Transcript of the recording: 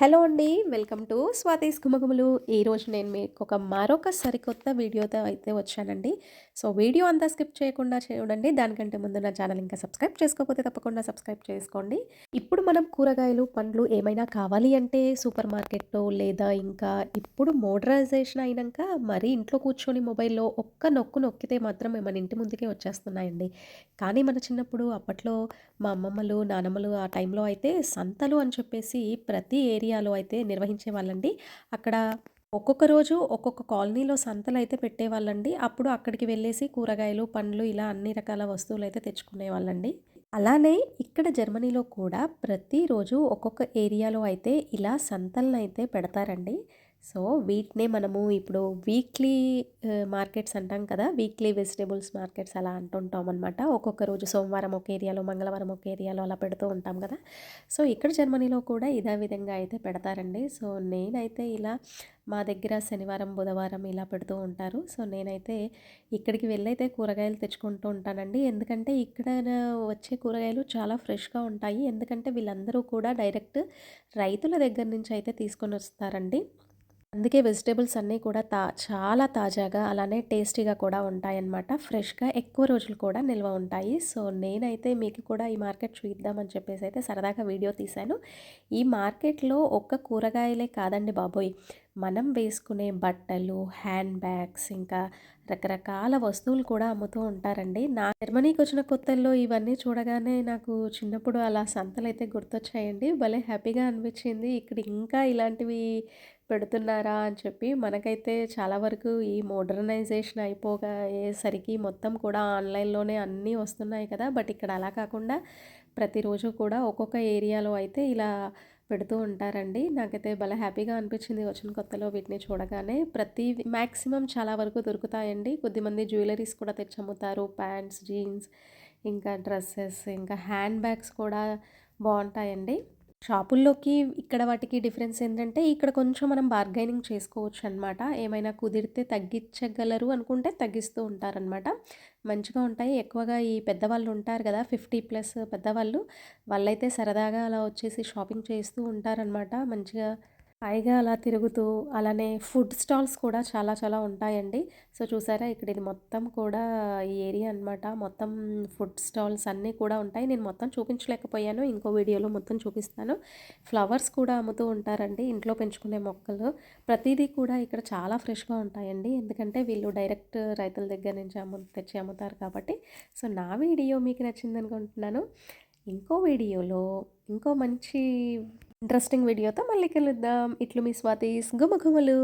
Hello అండి welcome to Swathi's గుమగుములు. ఈరోజు నేను మీకు ఒక మరొక సరికొత్త వీడియోతో అయితే వచ్చానండి. సో వీడియో అంతా స్కిప్ చేయకుండా చూడండి. దానికంటే ముందు నా ఛానల్ ఇంకా సబ్స్క్రైబ్ చేసుకోకపోతే తప్పకుండా సబ్స్క్రైబ్ చేసుకోండి. ఇప్పుడు మనం కూరగాయలు పండ్లు ఏమైనా కావాలి అంటే సూపర్ మార్కెట్లో లేదా ఇంకా ఇప్పుడు మోడరైజేషన్ అయినాక మరీ ఇంట్లో కూర్చొని మొబైల్లో ఒక్క నొక్కు నొక్కితే మాత్రం మన ఇంటి ముందుకే వచ్చేస్తున్నాయండి. కానీ మన చిన్నప్పుడు అప్పట్లో మా అమ్మమ్మలు నానమ్మలు ఆ టైంలో అయితే సంతలు అని చెప్పేసి ప్రతి ఏరియా ఏరియాలో అయితే నిర్వహించే వాళ్ళండి. అక్కడ ఒక్కొక్క రోజు ఒక్కొక్క కాలనీలో సంతలు అయితే పెట్టేవాళ్ళండి. అప్పుడు అక్కడికి వెళ్ళేసి కూరగాయలు పండ్లు ఇలా అన్ని రకాల వస్తువులు అయితే తెచ్చుకునే వాళ్ళండి అలానే ఇక్కడ జర్మనీలో కూడా ప్రతిరోజు ఒక్కొక్క ఏరియాలో అయితే ఇలా సంతలను అయితే పెడతారండి. సో వీటినే మనము ఇప్పుడు వీక్లీ మార్కెట్స్ అంటాం కదా వీక్లీ వెజిటేబుల్స్ మార్కెట్స్ అలా అంటుంటాం అనమాట ఒక్కొక్క రోజు సోమవారం ఒక ఏరియాలో మంగళవారం ఒక ఏరియాలో అలా పెడుతూ ఉంటాం కదా. సో ఇక్కడ జర్మనీలో కూడా ఇదే విధంగా అయితే పెడతారండి. సో నేనైతే ఇలా మా దగ్గర శనివారం బుధవారం ఇలా పెడుతూ ఉంటారు. సో నేనైతే ఇక్కడికి వెళ్ళైతే కూరగాయలు తెచ్చుకుంటూ ఉంటానండి. ఎందుకంటే ఇక్కడ వచ్చే కూరగాయలు చాలా ఫ్రెష్గా ఉంటాయి. ఎందుకంటే వీళ్ళందరూ కూడా డైరెక్ట్ రైతుల దగ్గర నుంచి అయితే తీసుకొని వస్తారండి. అందుకే వెజిటేబుల్స్ అన్నీ కూడా తా చాలా తాజాగా అలానే టేస్టీగా కూడా ఉంటాయన్నమాట. ఫ్రెష్గా ఎక్కువ రోజులు కూడా నిల్వ ఉంటాయి. సో నేనైతే మీకు కూడా ఈ మార్కెట్ చూద్దామని చెప్పేసి అయితే సరదాగా వీడియో తీశాను. ఈ మార్కెట్లో ఒక్క కూరగాయలే కాదండి బాబోయ్. మనం వేసుకునే బట్టలు హ్యాండ్ బ్యాగ్స్ ఇంకా రకరకాల వస్తువులు కూడా అమ్ముతూ ఉంటారండి. నా జర్మనీకి వచ్చిన కొత్తల్లో ఇవన్నీ చూడగానే నాకు చిన్నప్పుడు అలా సంతలు అయితే గుర్తొచ్చాయండి. భలే హ్యాపీగా అనిపించింది. ఇక్కడ ఇంకా ఇలాంటివి పెడుతున్నారా అని చెప్పి మనకైతే చాలా వరకు ఈ మోడర్నైజేషన్ అయిపోగా మొత్తం కూడా ఆన్లైన్లోనే అన్నీ వస్తున్నాయి కదా. బట్ ఇక్కడ అలా కాకుండా ప్రతిరోజు కూడా ఒక్కొక్క ఏరియాలో అయితే ఇలా పెడుతూ ఉంటారండి. నాకైతే భలే హ్యాపీగా అనిపించింది వచ్చిన కొత్తలో వీటిని చూడగానే. ప్రతి మ్యాక్సిమం చాలా వరకు దొరుకుతాయండి. కొద్దిమంది జ్యువెలరీస్ కూడా తెచ్చి అమ్ముతారు ప్యాంట్స్ జీన్స్ ఇంకా డ్రెస్సెస్ ఇంకా హ్యాండ్ బ్యాగ్స్ కూడా బాగుంటాయండి. షాపుల్లోకి ఇక్కడ వాటికి డిఫరెన్స్ ఏంటంటే ఇక్కడ కొంచెం మనం బార్గైనింగ్ చేసుకోవచ్చు అనమాట ఏమైనా కుదిరితే తగ్గించగలరు అనుకుంటే తగ్గిస్తూ ఉంటారనమాట. మంచిగా ఉంటాయి. ఎక్కువగా ఈ పెద్దవాళ్ళు ఉంటారు కదా ఫిఫ్టీ ప్లస్ పెద్దవాళ్ళు వాళ్ళైతే సరదాగా అలా వచ్చేసి షాపింగ్ చేస్తూ ఉంటారనమాట. మంచిగా పైగా అలా తిరుగుతూ అలానే ఫుడ్ స్టాల్స్ కూడా చాలా చాలా ఉంటాయండి. సో చూసారా ఇక్కడ ఇది మొత్తం కూడా ఈ ఏరియా అనమాట మొత్తం ఫుడ్ స్టాల్స్ అన్నీ కూడా ఉంటాయి. నేను మొత్తం చూపించలేకపోయాను. ఇంకో వీడియోలో మొత్తం చూపిస్తాను. ఫ్లవర్స్ కూడా అమ్ముతూ ఉంటారండి. ఇంట్లో పెంచుకునే మొక్కలు. ప్రతిదీ కూడా ఇక్కడ చాలా ఫ్రెష్గా ఉంటాయండి. ఎందుకంటే వీళ్ళు డైరెక్ట్ రైతుల దగ్గర నుంచి అమ్ము తెచ్చి అమ్ముతారు కాబట్టి. సో నా వీడియో మీకు నచ్చింది అనుకుంటున్నాను ఇంకో వీడియోలో ఇంకో మంచి ఇంట్రెస్టింగ్ వీడియోతో మళ్ళీ కలుద్దాం. ఇట్లు మీ స్వాతీస్ గుమఘుమలు